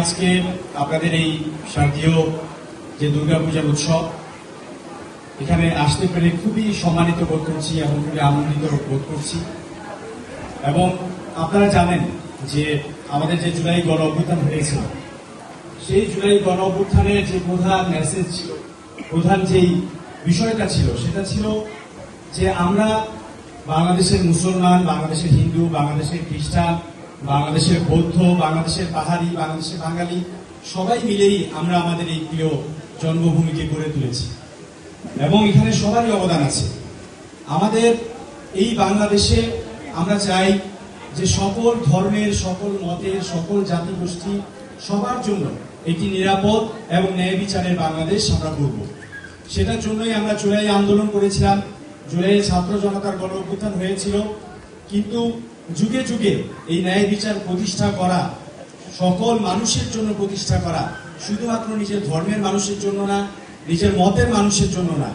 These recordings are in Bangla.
আজকে আপনাদের এই শারদীয় যে দুর্গাপূজার উৎসব, এখানে আসতে পেরে খুবই সম্মানিত বোধ করছি এবং খুবই আনন্দিত বোধ করছি। এবং আপনারা জানেন যে আমাদের যে জুলাই গণ অভ্যুত্থান হয়েছিল, সেই জুলাই গণ অভ্যুত্থানের যে প্রধান মেসেজ ছিল, প্রধান যেই বিষয়টা ছিল, সেটা ছিল যে আমরা বাংলাদেশের মুসলমান, বাংলাদেশের হিন্দু, বাংলাদেশের খ্রিস্টান বাংলাদেশের বৌদ্ধ, বাংলাদেশের পাহাড়ি, বাংলাদেশের বাঙালি, সবাই মিলেই আমরা আমাদের এই প্রিয় জন্মভূমিকে গড়ে তুলেছি। এবং এখানে সবারই অবদান আছে। আমাদের এই বাংলাদেশে আমরা চাই যে সকল ধর্মের, সকল মতের, সকল জাতিগোষ্ঠী সবার জন্য একটি নিরাপদ এবং ন্যায় বিচারের বাংলাদেশ আমরা করব সেটার জন্যই আমরা জুলাই আন্দোলন করেছিলাম। জুলাই ছাত্র জনতার গণ হয়েছিল। কিন্তু যুগে যুগে এই ন্যায় বিচার প্রতিষ্ঠা করা, সকল মানুষের জন্য প্রতিষ্ঠা করা, শুধুমাত্র নিজের ধর্মের মানুষের জন্য না, নিজের মতের মানুষের জন্য না,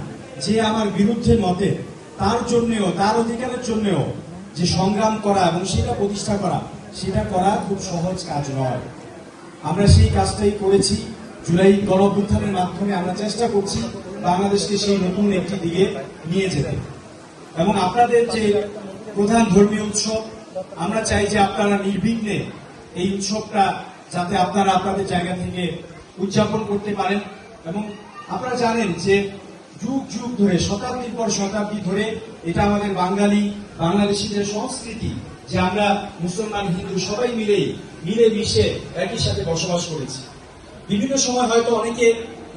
যে আমার বিরুদ্ধে মতে, তার জন্যেও, তার অধিকারের জন্যেও যে সংগ্রাম করা এবং সেটা প্রতিষ্ঠা করা, সেটা করা খুব সহজ কাজ নয়। আমরা সেই কাজটাই করেছি, জুলাই গণঅভ্যুত্থানের মাধ্যমে আমরা চেষ্টা করছি বাংলাদেশকে সেই নতুন একটি দিকে নিয়ে যেতে। এবং আপনাদের যে প্রধান ধর্মীয় উৎসব আমরা চাই যে আপনারা নির্বিঘ্নে এই উৎসবটা যাতে আপনারা আপনাদের জায়গা থেকে উদযাপন করতে পারেন। এবং আপনারা জানেন যে যুগ যুগ ধরে, শতাব্দীর পর শতাব্দী ধরে এটা আমাদের বাঙালি, বাংলাদেশিদের সংস্কৃতি যে আমরা মুসলমান, হিন্দু সবাই মিলেই, মিলে মিশে একই সাথে বসবাস করেছি। বিভিন্ন সময় হয়তো অনেকে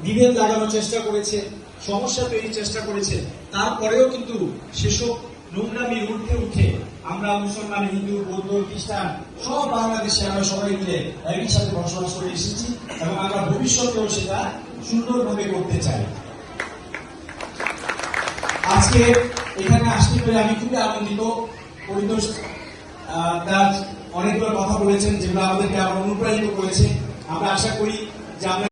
বিভেদ লাগানোর চেষ্টা করেছে, সমস্যা তৈরির চেষ্টা করেছে, তারপরেও কিন্তু সেসব নোংরামির ঊর্ধ্বে উঠে আমরা মুসলমান, হিন্দু, বৌদ্ধ, খ্রিস্টান, সব বাংলাদেশে আমরা সবাই মিলে একই সাথে বসবাস করে এসেছি এবং আমরা ভবিষ্যতেও সেটা সুন্দরভাবে করতে চাই। আজকে এখানে আসতে পেরে আমি খুবই আনন্দিত। পরিতোষ তার অনেকগুলো কথা বলেছেন যেগুলো আমাদেরকে আরও অনুপ্রাণিত করেছে। আমরা আশা করি যে আমরা